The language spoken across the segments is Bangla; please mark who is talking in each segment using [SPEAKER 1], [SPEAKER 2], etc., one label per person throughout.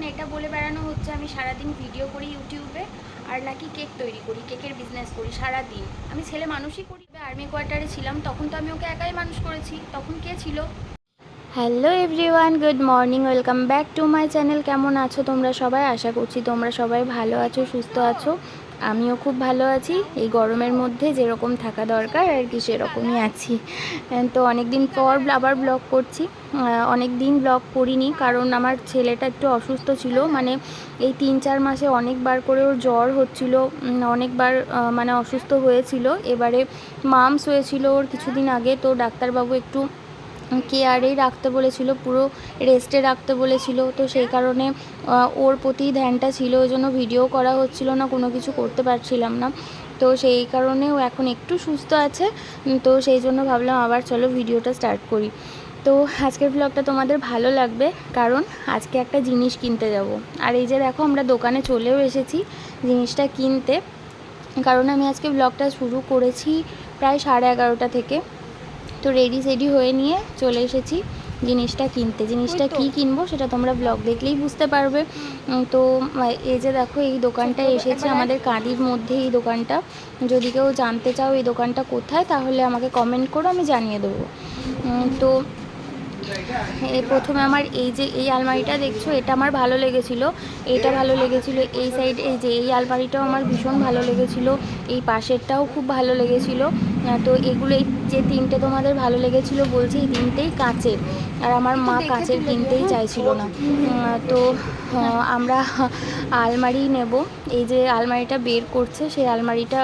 [SPEAKER 1] এখন এটা বলে বেড়ানো হচ্ছে, আমি সারাদিন ভিডিও করি ইউটিউবে আর নাকি কেক তৈরি করি কেকের বিজনেস করি সারাদিন। আমি ছেলে মানুষই করি আর্মি কোয়ার্টারে ছিলাম, তখন তো আমি ওকে একাই মানুষ করেছি, তখন কে ছিল? Hello everyone good morning welcome back to my channel কেমন আছো তোমরা সবাই? আশা করছি তোমরা সবাই ভালো আছো, সুস্থ আছো। আমিও খুব ভালো আছি। এই গরমের মধ্যে যেরকম থাকা দরকার, আর কি সেরকমই আছি। তো অনেক দিন পর আবার ব্লগ করছি। অনেক দিন ব্লগ করিনি, কারণ আমার ছেলেটা একটু অসুস্থ ছিল। মানে এই তিন, চার মাসে অনেকবার করে ওর জ্বর হচ্ছিল অনেকবার মানে অসুস্থ হয়েছিল। এবারে মামস হয়েছিল ওর কিছুদিন আগে, তো ডাক্তারবাবু একটু কেয়ারেই রাখতে বলেছিল, পুরো রেস্টে রাখতে বলেছিল। তো সেই কারণে ওর প্রতি ধ্যানটা ছিল, ওই জন্য ভিডিও করা হচ্ছিল না, কোনো কিছু করতে পারছিলাম না। তো সেই কারণে ও এখন একটু সুস্থ আছে তো সেই জন্য ভাবলাম আবার চলো ভিডিওটা স্টার্ট করি। তো আজকের ব্লগটা তোমাদের ভালো লাগবে, কারণ আজকে একটা জিনিস কিনতে যাব। আর এই যে দেখো, আমরা দোকানে চলেও এসেছি জিনিসটা কিনতে। কারণ আমি আজকে ব্লগটা শুরু করেছি প্রায় সাড়ে এগারোটা থেকে। তো রেডি সেডি হয়ে নিয়ে চলে এসেছি জিনিসটা কিনতে। জিনিসটা কি কিনবো সেটা তোমরা ব্লগ দেখলেই বুঝতে পারবে। তো এই যে দেখো এই দোকানটা এসেছে আমাদের কাঁদির মধ্যে এই দোকানটা। যদি কেউ জানতে চাও এই দোকানটা কোথায় তাহলে আমাকে কমেন্ট করো আমি জানিয়ে দেবো। তো এই প্রথমে আমার এই যে এই আলমারিটা দেখছ এটা আমার ভালো লেগেছিল। এটা ভালো লেগেছিল এই সাইড এই যে এই আলমারিটাও আমার ভীষণ ভালো লেগেছিল। এই পাশেরটাও খুব ভালো লেগেছিল। তো এগুলো এই যে তিনটে তোমাদের ভালো লেগেছিল বলছি এই তিনটেই কাঁচের। আর আমার মা কাঁচের কিনতেই চাইছিল না। তো আমরা আলমারি নেব। এই যে আলমারিটা বের করছে সেই আলমারিটা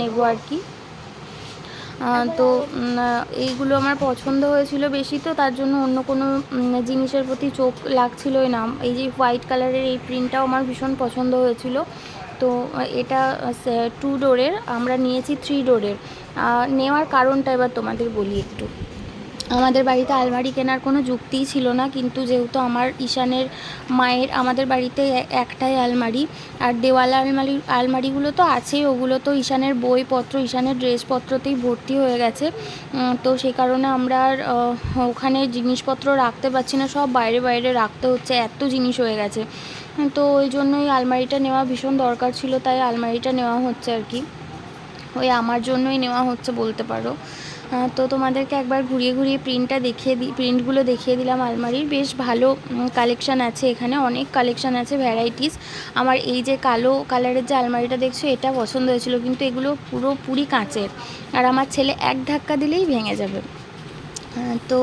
[SPEAKER 1] নেব আর কি। তো এইগুলো আমার পছন্দ হয়েছিল বেশি তো তার জন্য অন্য কোনো জিনিসের প্রতি চোখ লাগছিলই না। এই যে হোয়াইট কালারের এই প্রিন্টটাও আমার ভীষণ পছন্দ হয়েছিল। তো এটা টু ডোরের আমরা নিয়েছি থ্রি ডোরের নেওয়ার কারণটা এবার তোমাদের বলি একটু। আমাদের বাড়িতে আলমারি কেনার কোনো যুক্তিই ছিল না, কিন্তু যেহেতু আমার ঈশানের মায়ের, আমাদের বাড়িতে একটাই আলমারি, আর দেওয়ালা আলমারি, আলমারিগুলো তো আছেই, ওগুলো তো ঈশানের বইপত্র, ঈশানের ড্রেসপত্রতেই ভর্তি হয়ে গেছে। তো সেই কারণে আমরা ওখানে জিনিসপত্র রাখতে পারছি না, সব বাইরে বাইরে রাখতে হচ্ছে, এত জিনিস হয়ে গেছে। তো ওই জন্যই আলমারিটা নেওয়া ভীষণ দরকার ছিল, তাই আলমারিটা নেওয়া হচ্ছে আর কি। ওই আমার জন্যই নেওয়া হচ্ছে বলতে পারো। তো তোমাদেরকে একবার ঘুরিয়ে ঘুরিয়ে প্রিন্টটা দেখিয়ে দিই প্রিন্টগুলো দেখিয়ে দিলাম আলমারির। বেশ ভালো কালেকশান আছে এখানে, অনেক কালেকশান আছে ভ্যারাইটিস আমার এই যে কালো কালারের যে আলমারিটা দেখছ, এটা পছন্দ হয়েছিল, কিন্তু এগুলো পুরোপুরি কাঁচের। আর আমার ছেলে এক ধাক্কা দিলেই ভেঙে যাবে। তো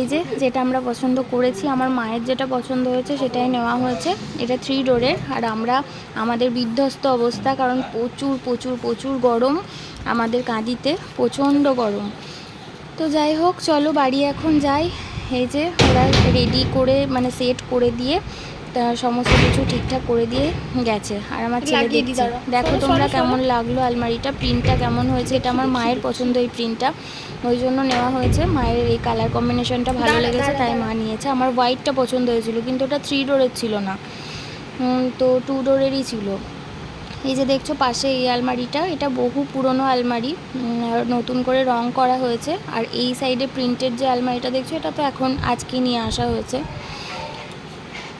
[SPEAKER 1] এই যে যেটা আমরা পছন্দ করেছি, আমার মায়ের যেটা পছন্দ হয়েছে সেটাই নেওয়া হয়েছে। এটা থ্রি ডোরের আর আমরা আমাদের বিধ্বস্ত অবস্থা, কারণ প্রচুর প্রচুর প্রচুর গরম আমাদের কাঁদিতে, প্রচণ্ড গরম। তো যাই হোক, চলো বাড়ি এখন যাই। এই যে ওরা রেডি করে মানে সেট করে দিয়ে তা সমস্ত কিছু ঠিকঠাক করে দিয়ে গেছে। আর আমার ছেলে। দেখো তোমরা। কেমন লাগল আলমারিটা প্রিন্টটা কেমন হয়েছে? এটা আমার মায়ের পছন্দ এই প্রিন্টটা। ওই জন্য নেওয়া হয়েছে। মায়ের এই কালার কম্বিনেশনটা ভালো লেগেছে তাই মা নিয়েছে। আমার হোয়াইটটা পছন্দ হয়েছিল কিন্তু ওটা থ্রি ডোরের ছিল না। তো টু ডোরেরই ছিল। এই যে দেখছ পাশে এই আলমারিটা এটা বহু পুরনো আলমারি। নতুন করে রং করা হয়েছে। আর এই সাইডে প্রিন্টেড যে আলমারিটা দেখছ এটা তো এখন আজকে নিয়ে আসা হয়েছে।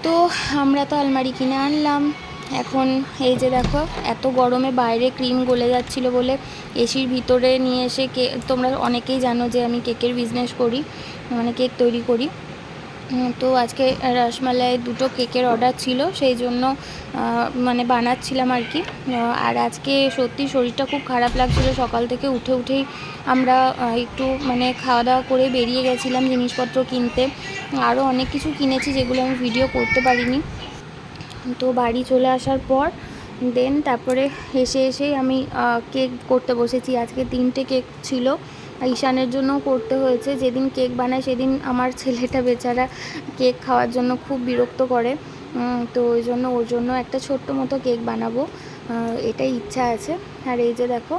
[SPEAKER 1] তো আমরা তো আলমারি কিনে আনলাম। এখন এই যে দেখো, এত গরমে বাইরে ক্রিম গলে যাচ্ছিল বলে এসির ভিতরে নিয়ে এসে কে তোমরা অনেকেই জানো যে আমি কেকের বিজনেস করি মানে কেক তৈরি করি। তো আজকে রসমালাই দুটো কেকের অর্ডার ছিল, সেই জন্য মানে বানাচ্ছিলাম আর কি। আর আজকে সত্যি শরীরটা খুব খারাপ লাগছিল, সকাল থেকে উঠে উঠেই আমরা একটু মানে খাওয়া দাওয়া করে বেরিয়ে গেছিলাম জিনিসপত্র কিনতে। আরও অনেক কিছু কিনেছি যেগুলো আমি ভিডিও করতে পারিনি। তো বাড়ি চলে আসার পর, দেন তারপরে এসে এসেই আমি কেক করতে বসেছি। আজকে তিনটে কেক ছিল। ঈশানের জন্য করতে হয়েছে। যেদিন কেক বানায় সেদিন আমার ছেলেটা বেচারা কেক খাওয়ার জন্য খুব বিরক্ত করে। তো ওই জন্য ওর জন্য একটা ছোট্ট মতো কেক বানাবো। এটাই ইচ্ছা আছে। আর এই যে দেখো,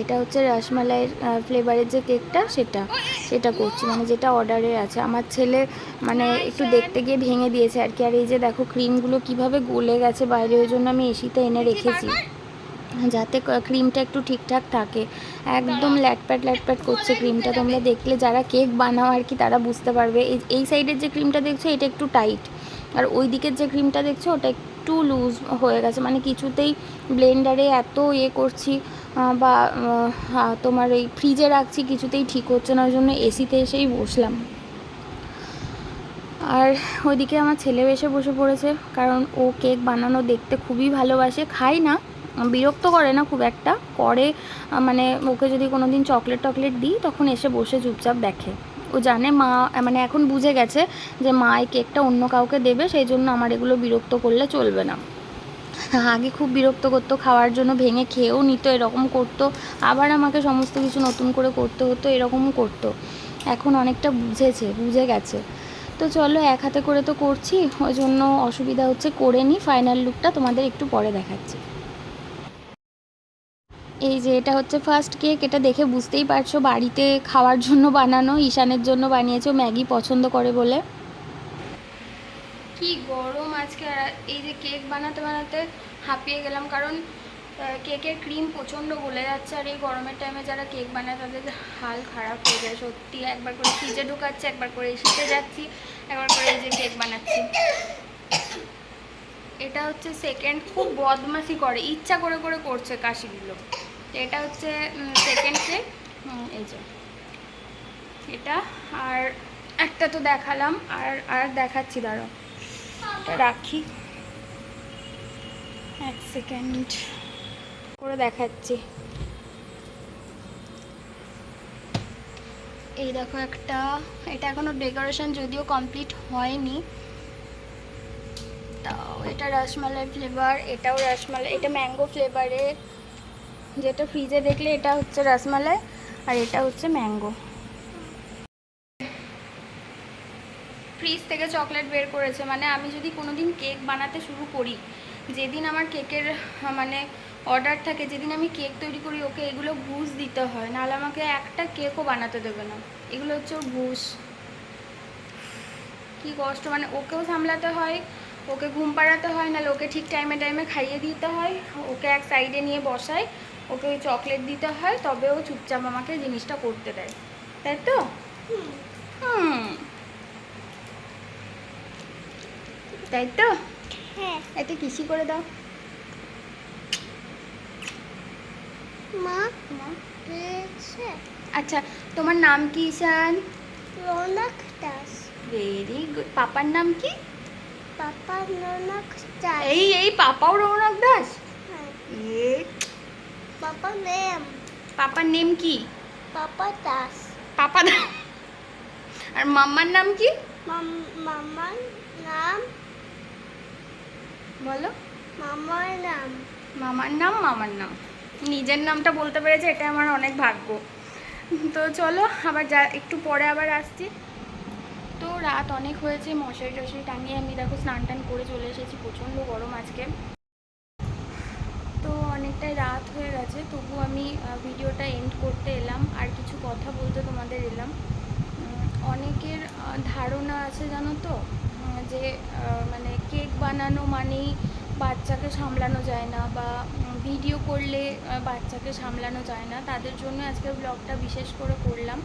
[SPEAKER 1] এটা হচ্ছে রসমালাইয়ের ফ্লেভারের যে কেকটা সেটা সেটা করছি। মানে যেটা অর্ডারে আছে। আমার ছেলে মানে একটু দেখতে গিয়ে ভেঙে দিয়েছে আর কি। আর এই যে দেখো ক্রিমগুলো কীভাবে গলে গেছে বাইরে, ওই জন্য আমি এসিতে এনে রেখেছি। যাতে ক্রিমটা একটু ঠিকঠাক থাকে। একদম ল্যাটপ্যাট ল্যাটপ্যাট করছে ক্রিমটা তোমরা দেখলে যারা কেক বানাও আর কি, তারা বুঝতে পারবে। এই সাইডের যে ক্রিমটা দেখছ, এটা একটু টাইট আর ওই দিকের যে ক্রিমটা দেখছ, ওটা একটু লুজ হয়ে গেছে। মানে কিছুতেই ব্লেন্ডারে এত ইয়ে করছি বা তোমার এই ফ্রিজে রাখছি, কিছুতেই ঠিক হচ্ছে না। ওই জন্য এসিতে এসেই বসলাম। আর ওইদিকে আমার ছেলেও এসে বসে পড়েছে, কারণ ও কেক বানানো দেখতে খুবই ভালোবাসে। খাই না বিরক্ত করে না খুব একটা। করে মানে ওকে যদি কোনো দিন চকলেট টকলেট দিই, তখন এসে বসে চুপচাপ দেখে। ও জানে মা মানে এখন বুঝে গেছে যে মা এই কেকটা অন্য কাউকে দেবে, সেই জন্য আমার এগুলো বিরক্ত করলে চলবে না। আগে খুব বিরক্ত করতো, খাওয়ার জন্য ভেঙে খেয়েও নিত, এরকম করতো। আবার আমাকে সমস্ত কিছু নতুন করে করতে হতো, এরকমও করতো। এখন অনেকটা বুঝেছে, বুঝে গেছে। তো চলো, এক হাতে করে তো করছি। ওই জন্য অসুবিধা হচ্ছে, করে নিই ফাইনাল লুকটা তোমাদের একটু পরে দেখাচ্ছি। এই যে এটা হচ্ছে ফার্স্ট কেক এটা দেখে বুঝতেই পারছ বাড়িতে খাওয়ার জন্য বানানো, ঈশানের জন্য বানিয়েছো, ম্যাগি পছন্দ করে বলে। কি গরম আজকে এই যে কেক বানাতে বানাতে হাঁপিয়ে গেলাম, কারণ কেকের ক্রিম প্রচণ্ড গলে যাচ্ছে, আর এই গরমের টাইমে যারা কেক বানায়, তাদের হাল খারাপ হয়ে যায়, সত্যি। একবার করে ফ্রিজে ঢুকাচ্ছি, একবার করে শীতে যাচ্ছি, একবার করে এই যে কেক বানাচ্ছি। এটা হচ্ছে সেকেন্ড খুব বদমাশি করে, ইচ্ছা করে করে করছে কাশিগুলো। এটা হচ্ছে সেকেন্ড কেক এই যে। এটা আর একটা তো দেখালাম, আর আর দেখাচ্ছি, দাঁড়াও। এটা রাখি। এক সেকেন্ড করে দেখাচ্ছি। এই দেখো একটা, এটা এখনও ডেকোরেশন যদিও কমপ্লিট হয়নি। তাও, এটা রসমালাই ফ্লেভার এটাও রসমালাই, এটা ম্যাঙ্গো ফ্লেভারে যেটা ফ্রিজে দেখলে এটা হচ্ছে রসমালাই আর এটা হচ্ছে ম্যাঙ্গো ফ্রিজ থেকে চকলেট বের করেছে মানে আমি যদি কোনোদিন কেক বানাতে শুরু করি, যেদিন আমার কেকের মানে অর্ডার থাকে, যেদিন আমি কেক তৈরি করি, ওকে এগুলো ঘুষ দিতে হয়, নাহলে আমাকে একটা কেকও বানাতে দেবে না। এগুলো হচ্ছে ওর ঘুষ। কি কষ্ট মানে ওকেও সামলাতে হয়, ওকে ঘুম পাড়াতে হয়, নাহলে ওকে ঠিক টাইমে টাইমে খাইয়ে দিতে হয়, ওকে এক সাইডে নিয়ে বসায় ওকে ওই চকলেট দিতে হয় তবে ও চুপচাপ আমাকে জিনিসটা করতে দেয়। তাই তো? হুম। তাই তো?
[SPEAKER 2] হ্যাঁ।
[SPEAKER 1] এটা কিসি করে দাও।
[SPEAKER 2] মা? পেয়েছে
[SPEAKER 1] আচ্ছা তোমার নাম কি ঈশান?
[SPEAKER 2] রৌনক দাস।
[SPEAKER 1] ভেরি গুড পাপার নাম কি?
[SPEAKER 2] পাপা রৌনক দাস।
[SPEAKER 1] এই এই পাপাও রৌনক দাস?
[SPEAKER 2] পাপা নেম
[SPEAKER 1] পাপার নেম কি?
[SPEAKER 2] পাপা দাস
[SPEAKER 1] পাপা দাস আর মাম্মার নাম কি?
[SPEAKER 2] মাম- মামার নাম?
[SPEAKER 1] বলো।
[SPEAKER 2] মামার নাম।
[SPEAKER 1] মামার নাম মামার নাম। নিজের নামটা বলতে পেরেছে এটা আমার অনেক ভাগ্য। তো চলো আবার যা একটু পরে আবার আসছি। তো রাত অনেক হয়েছে মশারি টশারি টাঙিয়ে আমি দেখো স্নান টান করে চলে এসেছি প্রচণ্ড গরম আজকে তো অনেকটাই রাত হয়ে গেছে তবু আমি ভিডিওটা এন্ড করতে এলাম। আর কিছু কথা বলতে তোমাদের এলাম। অনেকের ধারণা আছে জানো তো? যে মানে কেক বানানো মানেই বাচ্চাকে সামলানো যায় না বা ভিডিও করলে বাচ্চাকে সামলানো যায় না। তাদের জন্য আজকে ব্লগটা বিশেষ করে করলাম।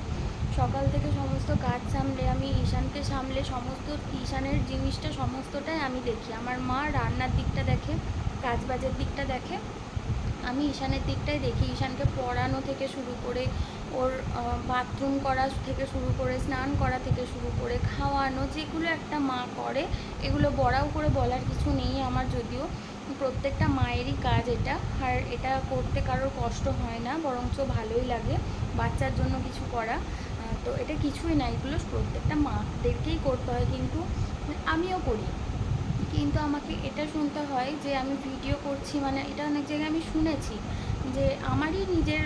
[SPEAKER 1] সকাল থেকে সমস্ত কাজ সামলে, আমি ঈশানকে সামলে, সমস্ত ঈশানের জিনিসটা, সমস্তটাই আমি দেখি। আমার মা রান্নার দিকটা দেখে কাজ বাজের দিকটা দেখে। আমি ঈশানের দিকটাই দেখি। ঈশানকে পড়ানো থেকে শুরু করে ওর বাথরুম করা থেকে শুরু করে, স্নান করা থেকে শুরু করে, খাওয়ানো, যেগুলো একটা মা করে, এগুলো বড়াও করে বলার কিছু নেই আমার যদিও। প্রত্যেকটা মায়েরই কাজ এটা। আর এটা করতে কারোর কষ্ট হয় না, বরঞ্চ ভালোই লাগে বাচ্চার জন্য কিছু করা। তো এটা কিছুই না, এগুলো প্রত্যেকটা মাদেরকেই করতে হয়। কিন্তু আমিও করি। কিন্তু আমাকে এটা শুনতে হয় যে আমি ভিডিও করছি মানে এটা অনেক জায়গায় আমি শুনেছি যে আমারই নিজের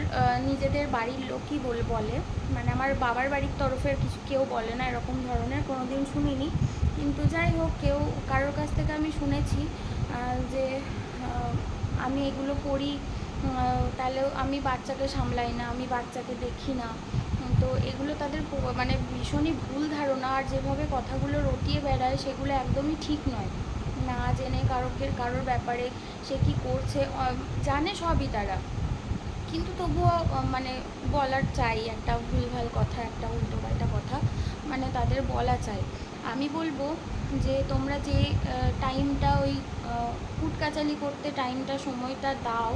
[SPEAKER 1] নিজেদের বাড়ির লোকই বল, বলে। মানে আমার বাবার বাড়ির তরফের কিছু কেউ বলে না, এরকম ধরনের কোনো দিন শুনিনি। কিন্তু যাই হোক, কেউ কারোর কাছ থেকে আমি শুনেছি যে আমি এগুলো করি তাহলেও আমি বাচ্চাকে সামলাই না, আমি বাচ্চাকে দেখি না। তো এগুলো তাদের মানে ভীষণই ভুল ধারণা, আর যেভাবে কথাগুলো রটিয়ে বেড়ায় সেগুলো একদমই ঠিক নয়। না জেনে কারোকে কারোর ব্যাপারে সে কি করছে জানে সবই তারা। কিন্তু তবুও মানে বলার চাই, একটা ভুলভাল কথা, একটা উল্টো উল্টোপাল্টা কথা মানে তাদের বলা চাই। আমি বলব যে তোমরা যে টাইমটা ওই কুটকাচালি করতে টাইমটা সময়টা দাও,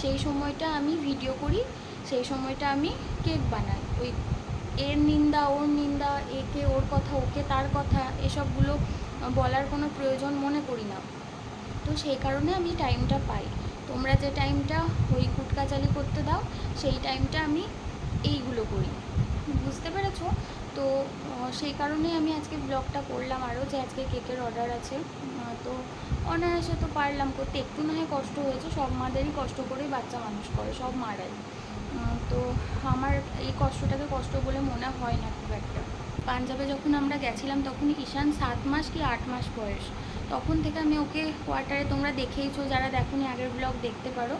[SPEAKER 1] সেই সময়টা আমি ভিডিও করি, সেই সময়টা আমি কেক বানাই। ওই এর নিন্দা, ওর নিন্দা, একে ওর কথা, ওকে তার কথা, এসবগুলো বলার কোনো প্রয়োজন মনে করি না। তো সেই কারণে আমি টাইমটা পাই। তোমরা যে টাইমটা ওই কুটকাচালি করতে দাও, সেই টাইমটা আমি এইগুলো করি। বুঝতে পেরেছ? তো সেই কারণেই আমি আজকে ব্লগটা করলাম আরও, যে আজকে কেকের অর্ডার আছে। তো অনায়াসে তো পারলাম করতে। একটু না হয় কষ্ট হয়েছে, সব মাদেরই কষ্ট করেই বাচ্চা মানুষ করে, সব মারাই। তো আমার এই কষ্টটাকে কষ্ট বলে মনে হয় না খুব একটা। পাঞ্জাবে যখন আমরা গেছিলাম তখন ঈশান সাত মাস কি আট মাস বয়স। তখন থেকে আমি ওকে কোয়ার্টারে তোমরা দেখেইছো যারা দেখোনি আগের ব্লগ দেখতে পারো।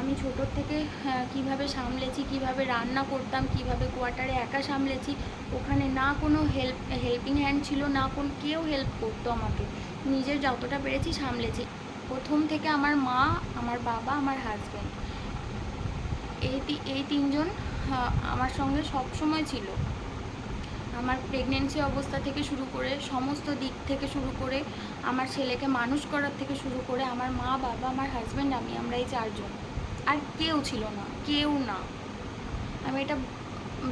[SPEAKER 1] আমি ছোটোর থেকে আহ, কীভাবে সামলেছি কীভাবে রান্না করতাম কীভাবে কোয়ার্টারে একা সামলেছি ওখানে না কোনো হেল্প হেল্পিং হ্যান্ড ছিল না কোন কেউ হেল্প করতো আমাকে। নিজের যতটা পেরেছি সামলেছি। প্রথম থেকে আমার মা আমার বাবা আমার হাজব্যান্ড এই এই তিনজন আহ, আমার সঙ্গে সবসময় ছিল। আমার প্রেগনেন্সি অবস্থা থেকে শুরু করে সমস্ত দিক থেকে শুরু করে আমার ছেলেকে মানুষ করার থেকে শুরু করে আমার মা, বাবা, আমার হাজব্যান্ড আমি, আমরা এই চারজন। আর কেউ ছিল না, কেউ না। আমি এটা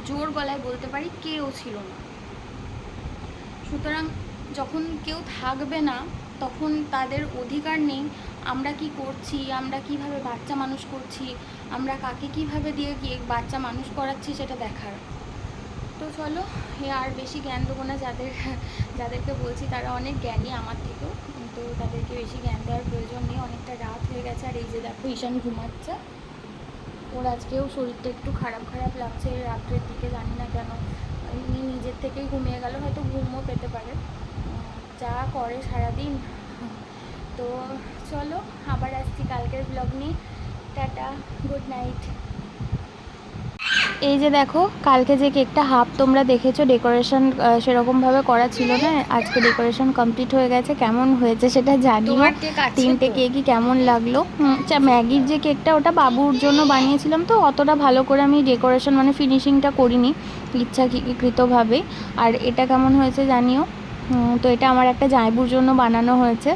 [SPEAKER 1] জোর গলায় বলতে পারি, কেউ ছিল না। সুতরাং যখন কেউ থাকবে না, তখন তাদের অধিকার নেই, আমরা কি করছি, আমরা কীভাবে বাচ্চা মানুষ করছি, আমরা কাকে কীভাবে দিয়ে গিয়ে বাচ্চা মানুষ করাচ্ছি, সেটা দেখার। তো চলো, এ আর বেশি জ্ঞান দেবো না যাদের, যাদেরকে বলছি, তারা অনেক জ্ঞানী আমার থেকেও। তো তাদেরকে বেশি জ্ঞান দেওয়ার প্রয়োজন নেই, অনেকটা রাত হয়ে গেছে, আর এই যে দেখো, ঈশান ঘুমাচ্ছে। ওর আজকেও শরীরটা একটু খারাপ খারাপ লাগছে, রাত্রের দিকে জানি না কেন। এমনি নিজের থেকেই ঘুমিয়ে গেল, হয়তো ঘুমও পেতে পারে। যা করে সারাদিন। তো চলো, আবার আসছি কালকের ব্লগ নিয়ে। টাটা গুড নাইট এই যে দেখো কালকে যে কেকটা হাফ তোমরা দেখেছ ডেকোরেশন সেরকমভাবে করা ছিল না। আজকে ডেকোরেশন কমপ্লিট হয়ে গেছে। কেমন হয়েছে সেটা জানিও। তিনটে কেকই কেমন লাগল। আচ্ছা ম্যাগির যে কেকটা ওটা বাবুর জন্য বানিয়েছিলাম তো অতটা ভালো করে আমি ডেকোরেশন মানে ফিনিশিংটা করিনি ইচ্ছাকৃতভাবে। আর এটা কেমন হয়েছে জানিও। তো এটা আমার একটা জায়বুর জন্য বানানো হয়েছে।